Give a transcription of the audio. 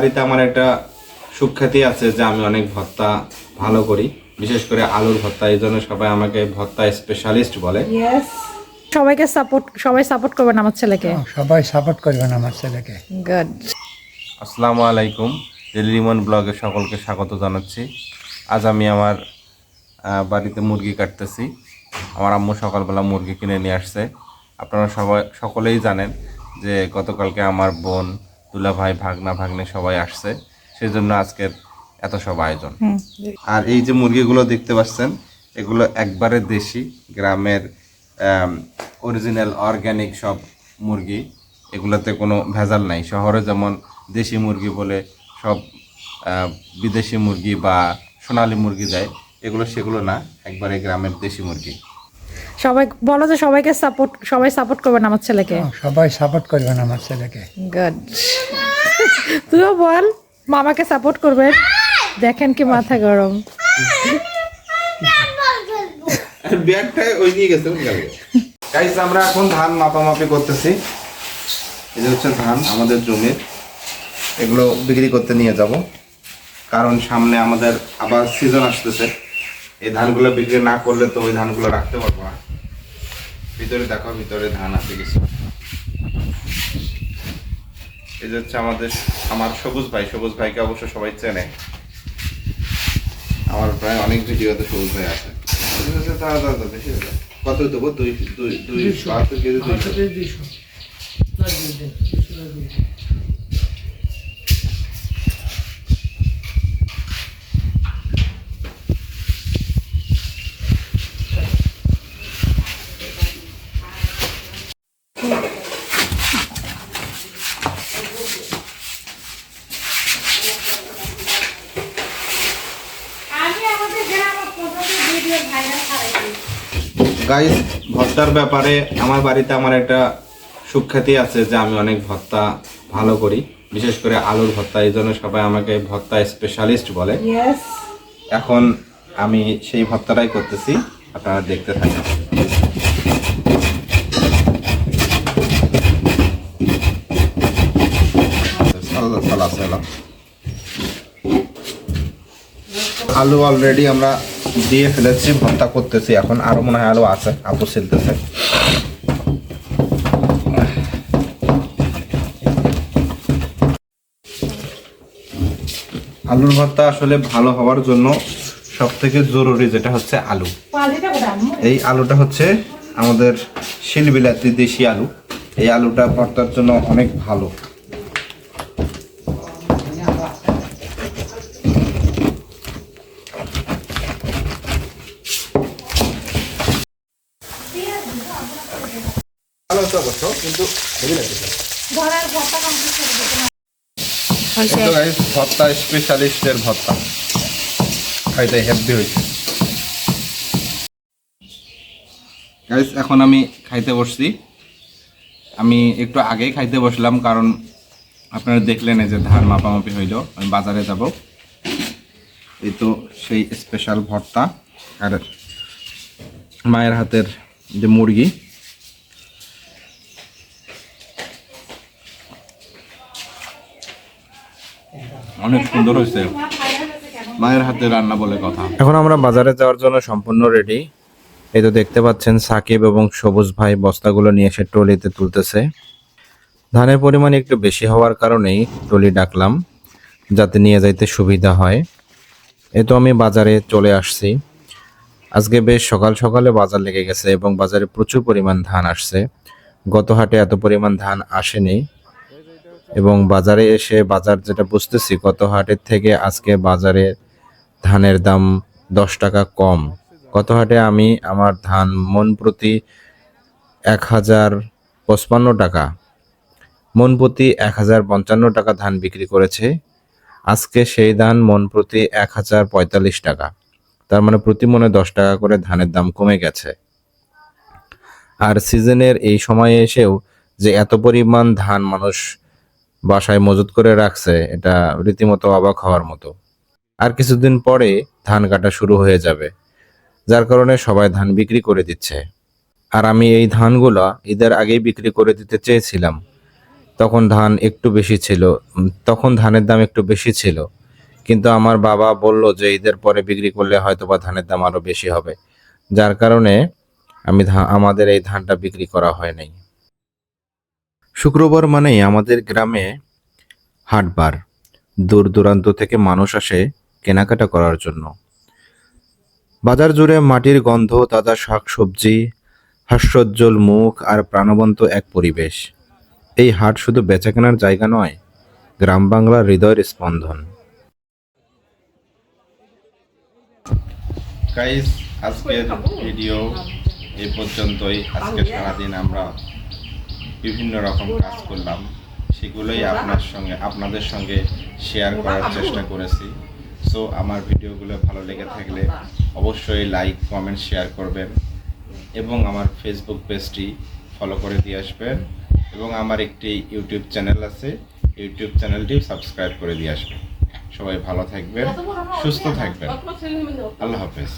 বাড়িতে আমার একটা সুখ্যাতি আছে যে আমি অনেক ভর্তা ভালো করি বিশেষ করে আলুর ভর্তা এই জন্য সবাই আমাকে ভর্তা স্পেশালিস্ট বলে। সবাইকে সাপোর্ট সবাই সাপোর্ট করবেন আমার ছেলেকে। সবাই সাপোর্ট করবেন আমার ছেলেকে। গুড আসসালামু আলাইকুম ডেলি রিমন ব্লগে সকলকে স্বাগত জানাচ্ছি। আজ আমি আমার আহ, বাড়িতে মুরগি কাটতেছি। আমার আম্মু সকালবেলা মুরগি কিনে নিয়ে আসছে। আপনারা সবাই সকলেই জানেন যে গতকালকে আমার বোন দুলা ভাই ভাগনা ভাগ্নে সবাই আসছে। সেই জন্য আজকের এত সব আয়োজন। আর এই যে মুরগিগুলো দেখতে পাচ্ছেন এগুলো একবারে দেশি গ্রামের অরিজিনাল অর্গ্যানিক সব মুরগি। এগুলোতে কোনো ভেজাল নাই। শহরে যেমন দেশি মুরগি বলে সব বিদেশি মুরগি বা সোনালী মুরগি দেয় এগুলো সেগুলো না একবারে গ্রামের দেশি মুরগি। সবাই বলো যে সবাইকে সাপোর্ট সবাই সাপোর্ট করবেন আমার ছেলেকে। সবাই সাপোর্ট করবেন আমার ছেলেকে। গুড তুইও বল মামাকে সাপোর্ট করবেন দেখেন কি মাথা গরম। ব্যাগটা ওই নিয়ে গেছে গাইস আমরা এখন ধান মাপামাপি করতেছি। এই যে হচ্ছে ধান আমাদের জমির। এগুলো বিক্রি করতে নিয়ে যাব। কারণ সামনে আমাদের আবার সিজন আসতেছে। এই ধানগুলো বিক্রি না করলে তো ওই ধানগুলো রাখতে পারব না। ভিতরে দেখো ভিতরে ধান আছে কিছু। এই যে হচ্ছে আমাদের আমার সবুজ ভাই সবুজ ভাইকে অবশ্য সবাই চেনে। আমার প্রায় অনেক ভিডিওতে সবুজ ভাই আছে। কত দেবো দুই দুই দুই বাহাত্তর কেজি দুইশো। গাইস ভর্তার ব্যাপারে আমার বাড়িতে আমার একটা সুখ্যাতি আছে যে আমি অনেক ভর্তা ভালো করি বিশেষ করে আলুর ভর্তা এই জন্য সবাই আমাকে ভর্তা স্পেশালিস্ট বলে। এখন আমি সেই ভর্তাটাই করতেছি আপনারা দেখতে থাকেন। আলু অলরেডি আমরা দিয়ে ফেলেছি, ভর্তা করতেছি, এখন আরও মনে হয় আলু আছে আপু ছিলতেছে। আলুর ভর্তা আসলে ভালো হওয়ার জন্য সব থেকে জরুরি যেটা হচ্ছে আলু। এই আলুটা হচ্ছে আমাদের শিলবিলাতি দেশি আলু। এই আলুটা ভর্তার জন্য অনেক ভালো। ভালো হচ্ছে অবশ্য কিন্তু হেভি তো guys, ভর্তা স্পেশালিস্টের ভর্তা খাইতে হেভি হয়েছে। গাইস এখন আমি খাইতে বসছি। আমি একটু আগেই খাইতে বসলাম কারণ আপনারা দেখলেন এই যে ধান মাপামাপি হইল। আমি বাজারে যাব। এই তো সেই স্পেশাল ভর্তা। আর মায়ের হাতের যে মুরগি অনেক সুন্দর হয়েছে। মায়ের হাতে রান্না বলে কথা। এখন আমরা বাজারে যাওয়ার জন্য সম্পূর্ণ রেডি এই তো দেখতে পাচ্ছেন, সাকিব এবং সবুজ ভাই বস্তাগুলো নিয়ে এসে ট্রলিতে তুলতেছে। ধানের পরিমাণ একটু বেশি হওয়ার কারণেই ট্রলি ডাকলাম, যাতে নিয়ে যাইতে সুবিধা হয়। এ তো আমি বাজারে চলে আসছি। আজকে বেশ সকাল সকালে বাজার লেগে গেছে এবং বাজারে প্রচুর পরিমাণ ধান আসছে। গত হাটে এত পরিমাণ ধান আসেনি। এবং বাজারে এসে বাজার যেটা বুঝতেছি গত হাটের থেকে আজকে বাজারে ধানের দাম দশ টাকা কম। গত হাটে আমি আমার ধান মন প্রতি এক হাজার পঁচপান্ন টাকা, মন প্রতি এক হাজার পঞ্চান্ন টাকা ধান বিক্রি করেছে। আজকে সেই ধান মন প্রতি এক হাজার পঁয়তাল্লিশ টাকা, তার মানে প্রতি মনে দশ টাকা করে ধানের দাম কমে গেছে। আর সিজনের এই সময়ে এসেও যে এত পরিমাণ ধান মানুষ বাসায় মজুত করে রাখছে, এটা রীতিমতো অবাক হওয়ার মতো। আর কিছুদিন পরে ধান কাটা শুরু হয়ে যাবে, যার কারণে সবাই ধান বিক্রি করে দিচ্ছে। আর আমি এই ধানগুলো ঈদের আগেই বিক্রি করে দিতে চেয়েছিলাম। তখন ধান একটু বেশি ছিল তখন ধানের দাম একটু বেশি ছিল। কিন্তু আমার বাবা বলল যে ঈদের পরে বিক্রি করলে হয়তো বা ধানের দাম আরও বেশি হবে। যার কারণে আমি আমাদের এই ধানটা বিক্রি করা হয় নাই। শুক্রবার মানেই আমাদের গ্রামে হাটবার দূর দূরান্ত থেকে মানুষ আসে কেনাকাটা করার জন্য। বাজার জুড়ে মাটির গন্ধ তাজা শাকসবজি হাস্যোজ্জ্বল মুখ আর প্রাণবন্ত এক পরিবেশ। এই হাট শুধু বেচাকেনার জায়গা নয় গ্রাম বাংলার হৃদয়ের স্পন্দন। গাইস আজকের ভিডিও এই পর্যন্তই। আজকে সারাদিন আমরা বিভিন্ন রকম কাজ করলাম। সেগুলোই আপনার সঙ্গে আপনাদের সঙ্গে শেয়ার করার চেষ্টা করেছি। সো আমার ভিডিওগুলো ভালো লেগে থাকলে অবশ্যই লাইক কমেন্ট শেয়ার করবেন। এবং আমার ফেসবুক পেজটি ফলো করে দিয়ে আসবেন। এবং আমার একটি ইউটিউব চ্যানেল আছে ইউটিউব চ্যানেলটি সাবস্ক্রাইব করে দিয়ে আসবেন। সবাই ভালো থাকবেন সুস্থ থাকবেন। আল্লাহ হাফেজ।